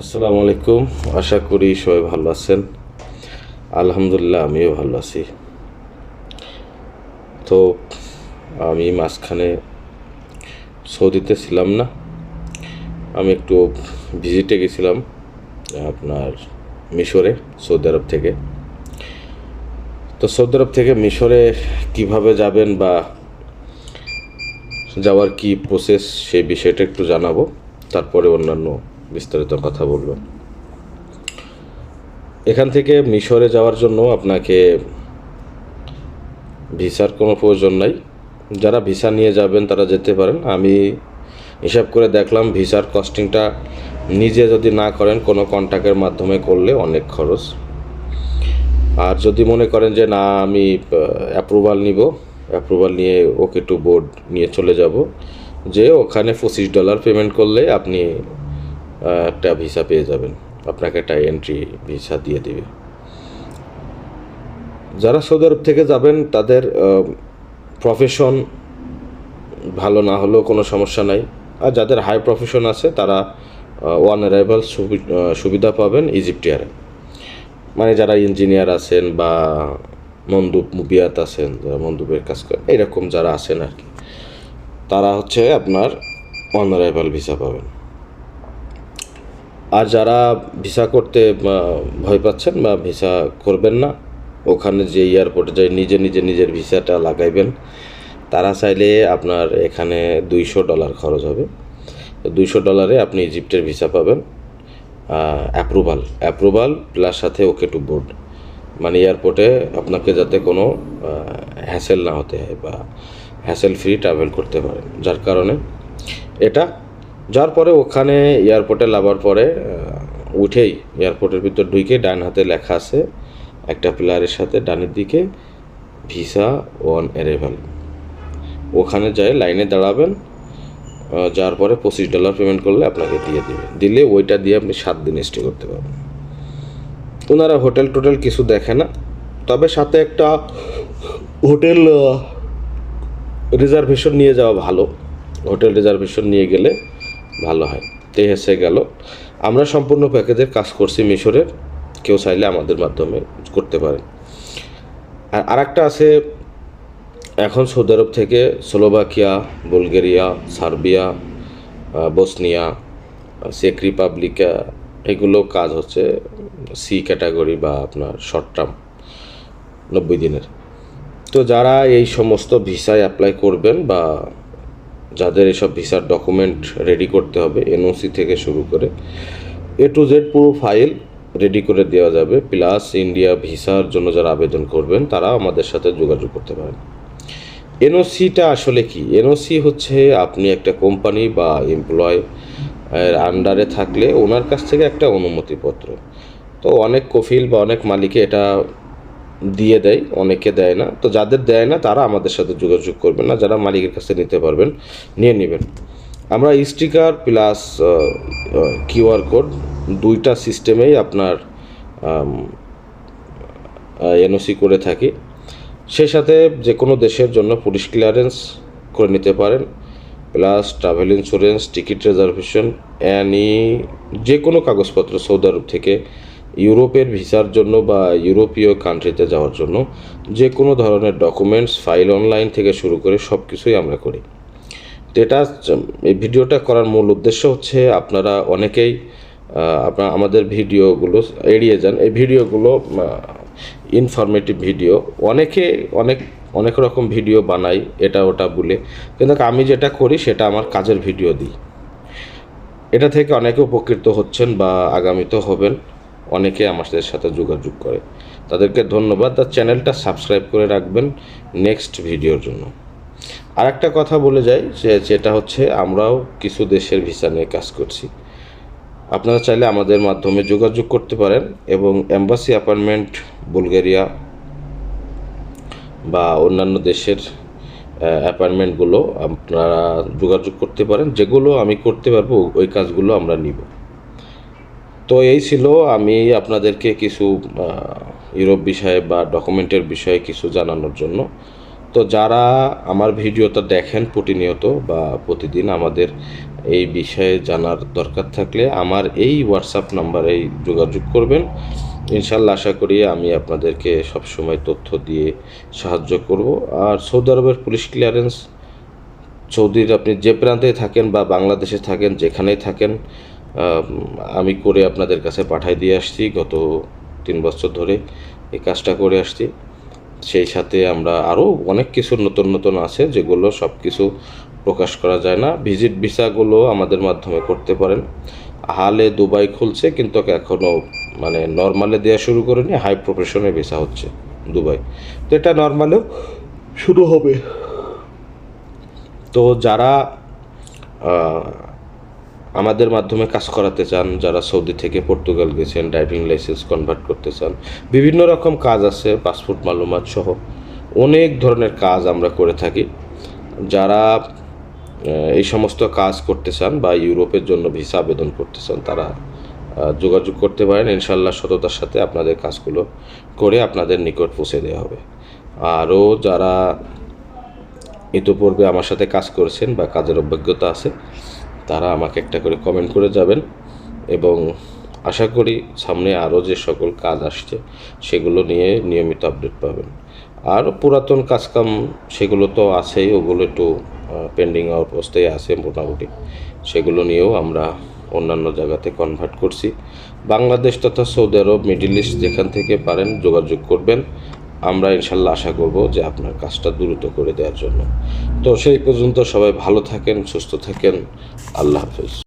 আসসালামু আলাইকুম। আশা করি সবাই ভালো আছেন। আলহামদুলিল্লাহ, আমিও ভালো আছি। তো আমি মাঝখানে সৌদিতে ছিলাম না। আমি একটু ভিজিটে গেছিলাম, আপনার মিশরে, সৌদি আরব থেকে। তো সৌদি আরব থেকে মিশরে কীভাবে যাবেন বা যাওয়ার কি প্রসেস সেই বিষয়টা একটু জানাব। তারপরে অন্যান্য বিস্তারিত কথা বলব। এখান থেকে মিশরে যাওয়ার জন্য আপনাকে ভিসার কোনো প্রয়োজন নাই। যারা ভিসা নিয়ে যাবেন, তারা যেতে পারেন। আমি হিসাব করে দেখলাম, ভিসার কস্টিংটা নিজে যদি না করেন, কোনো কন্ট্যাক্টের মাধ্যমে করলে অনেক খরচ। আর যদি মনে করেন যে, না, আমি অ্যাপ্রুভাল নিব অ্যাপ্রুভাল নিয়ে ওকে টু বোর্ড নিয়ে চলে যাব, যে ওখানে পঁচিশ ডলার পেমেন্ট করলে আপনি একটা ভিসা পেয়ে যাবেন। আপনাকে একটা এন্ট্রি ভিসা দিয়ে দিবে। যারা সৌদি আরব থেকে যাবেন, তাদের প্রফেশন ভালো না হলেও কোনো সমস্যা নাই। আর যাদের হাই প্রফেশন আছে, তারা ওয়ান অ্যারাইভাল সুবিধা পাবেন ইজিপ্টিয়ারে মানে যারা ইঞ্জিনিয়ার আছেন বা মন্দুপ মুবিয়াত আছেন, যারা মন্দুপের কাজ করেন, এরকম যারা আছেন আর কি, তারা হচ্ছে আপনার ওয়ান অ্যারাইভাল ভিসা পাবেন। আর যারা ভিসা করতে ভয় পাচ্ছেন বা ভিসা করবেন না, ওখানে যে এয়ারপোর্টে যাই, নিজে নিজে, নিজের ভিসাটা লাগাইবেন, তারা চাইলে আপনার এখানে দুইশো ডলার খরচ হবে। দুইশো ডলারে আপনি ইজিপ্টের ভিসা পাবেন অ্যাপ্রুভাল অ্যাপ্রুভাল প্লাস সাথে ওকে টু বোর্ড মানে এয়ারপোর্টে আপনাকে যাতে কোনো হ্যাসেল না হতে হয় বা হ্যাসেল ফ্রি ট্রাভেল করতে পারেন। যার কারণে এটা যার পরে ওখানে এয়ারপোর্টে লাভার পরে উঠেই এয়ারপোর্টের ভিতর ঢুকে ডান হাতে লেখা আছে, একটা প্লেয়ারের সাথে ডানের দিকে, ভিসা ওয়ান অ্যারেভাল ওখানে যায় লাইনে দাঁড়াবেন যার পরে পঁচিশ ডলার পেমেন্ট করলে আপনাকে দিয়ে দিবে। দিলে ওইটা দিয়ে আপনি সাত দিন স্টে করতে পারবেন। ওনারা হোটেল টোটেল কিছু দেখে না, তবে সাথে একটা হোটেল রিজার্ভেশন নিয়ে যাওয়া ভালো। হোটেল রিজার্ভেশন নিয়ে গেলে ভালো হয়। তো হচ্ছে গেল, আমরা সম্পূর্ণ প্যাকেজের কাজ করছি মিশরের, কেউ চাইলে আমাদের মাধ্যমে করতে পারেন আর আরেকটা আছে, এখন সৌদি আরব থেকে স্লোভাকিয়া, বুলগেরিয়া, সার্বিয়া বসনিয়া, চেক রিপাবলিকা এগুলো কাজ হচ্ছে সি ক্যাটাগরি বা আপনার শর্ট টার্ম নব্বই দিনের। তো যারা এই সমস্ত ভিসায় অ্যাপ্লাই করবেন বা যাদের এসব ভিসার ডকুমেন্ট রেডি করতে হবে এনওসি থেকে শুরু করে। এ টু জেড পুরো ফাইল রেডি করে দেওয়া যাবে। প্লাস ইন্ডিয়া ভিসার জন্য যারা আবেদন করবেন, তারা আমাদের সাথে যোগাযোগ করতে পারেন। এনওসিটা আসলে কি? এনওসি হচ্ছে আপনি একটা কোম্পানি বা এমপ্লয় এর আন্ডারে থাকলে ওনার কাছ থেকে একটা অনুমতিপত্র। তো অনেক কফিল বা অনেক মালিকে এটা দিয়ে দেয়, অনেকে দেয় না। তো যাদের দেয় না, তারা আমাদের সাথে যোগাযোগ করবেন না, যারা মালিকের কাছে নিতে পারবেন, নিয়ে নেবেন। আমরা স্টিকার প্লাস কিউআর কোড দুইটা সিস্টেমেই আপনার এনওসি করে থাকি। সেই সাথে যে কোনো দেশের জন্য পুলিশ ক্লিয়ারেন্স করে নিতে পারেন। Plus travel insurance ticket reservation any যে কোনো কাগজপত্র সৌদি আরব থেকে ইউরোপের ভিসার জন্য বা ইউরোপীয় কান্ট্রিতে যাওয়ার জন্য যে কোনো ধরনের ডকুমেন্টস ফাইল অনলাইন থেকে শুরু করে সব কিছুই আমরা করি। তো এটা এই ভিডিওটা করার মূল উদ্দেশ্য হচ্ছে আপনারা অনেকেই আপনার আমাদের ভিডিওগুলো এড়িয়ে যান। এই ভিডিওগুলো ইনফরমেটিভ ভিডিও। অনেকে অনেক অনেক রকম ভিডিও বানাই, এটা ওটা বলে। কিন্তু আমি যেটা করি, সেটা আমার কাজের ভিডিও দিই। এটা থেকে অনেকে উপকৃত হচ্ছেন বা আগামীতে হবেন। অনেকে আমাদের সাথে যোগাযোগ করে। তাদেরকে ধন্যবাদ আর চ্যানেলটা সাবস্ক্রাইব করে রাখবেন নেক্সট ভিডিওর জন্য। আর একটা কথা বলে যাই, যে যেটা হচ্ছে আমরাও কিছু দেশের ভিসা নিয়ে কাজ করছি। আপনারা চাইলে আমাদের মাধ্যমে যোগাযোগ করতে পারেন এবং এম্বাসি অ্যাপয়েন্টমেন্ট বুলগেরিয়া বা অন্যান্য দেশের অ্যাপয়েন্টমেন্টগুলো আপনারা যোগাযোগ করতে পারেন। যেগুলো আমি করতে পারব, ওই কাজগুলো আমরা নিব। তো এই ছিল আমি আপনাদেরকে কিছু ইউরোপ বিষয়ে বা ডকুমেন্টের বিষয়ে কিছু জানানোর জন্য। তো যারা আমার ভিডিওটা দেখেন প্রতিনিয়ত বা প্রতিদিন আমাদের এই বিষয়ে জানার দরকার থাকলে আমার এই হোয়াটসঅ্যাপ নাম্বারে যোগাযোগ করবেন। ইনশাল্লাহ আশা করি আমি আপনাদেরকে সবসময় তথ্য দিয়ে সাহায্য করব। আর সৌদি আরবের পুলিশ ক্লিয়ারেন্স, সৌদির আপনি যে প্রান্তে থাকেন বা বাংলাদেশে থাকেন, যেখানেই থাকেন আম, করে আপনাদের কাছে পাঠাই দিয়ে আসছি গত তিন বছর ধরে এই কাজটা করে আসছি। সেই সাথে আমরা আরও অনেক কিছু নতুন নতুন আছে যেগুলো সব কিছু প্রকাশ করা যায় না। ভিজিট ভিসাগুলো আমাদের মাধ্যমে করতে পারেন। হালে দুবাই খুলছে কিন্তু এখনও মানে নর্মালে দেওয়া শুরু করেনি হাই প্রফেশনে ভিসা হচ্ছে দুবাই। তো এটা নর্মালেও শুরু হবে। তো যারা আমাদের মাধ্যমে কাজ করাতে চান, যারা সৌদি থেকে পর্তুগাল গেছেন ড্রাইভিং লাইসেন্স কনভার্ট করতে চান, বিভিন্ন রকম কাজ আছে পাসপোর্ট মালুমাত সহ। অনেক ধরনের কাজ আমরা করে থাকি। যারা এই সমস্ত কাজ করতে চান বা ইউরোপের জন্য ভিসা আবেদন করতে চান, তারা যোগাযোগ করতে পারেন। ইনশাল্লাহ সততার সাথে আপনাদের কাজগুলো করে আপনাদের নিকট পৌঁছে দেওয়া হবে। আরও যারা ইতোপূর্বে আমার সাথে কাজ করেছেন বা কাজের অভিজ্ঞতা আছে তারা আমাকে একটা করে কমেন্ট করে যাবেন। এবং আশা করি সামনে আরও যে সকল কাজ আসছে, সেগুলো নিয়ে নিয়মিত আপডেট পাবেন। আর পুরাতন কাজকাম, সেগুলো তো আছেই, ওগুলো একটু পেন্ডিং অবস্থায় আছে মোটামুটি। সেগুলো নিয়েও আমরা অন্যান্য জায়গাতে কনভার্ট করছি। বাংলাদেশ তথা সৌদি আরব মিডিল ইস্ট যেখান থেকে পারেন যোগাযোগ করবেন। আমরা ইনশাল্লাহ আশা করব যে আপনার কাজটা দ্রুত করে দেওয়ার জন্য। তো সেই পর্যন্ত সবাই ভালো থাকেন, সুস্থ থাকেন। আল্লাহ হাফেজ।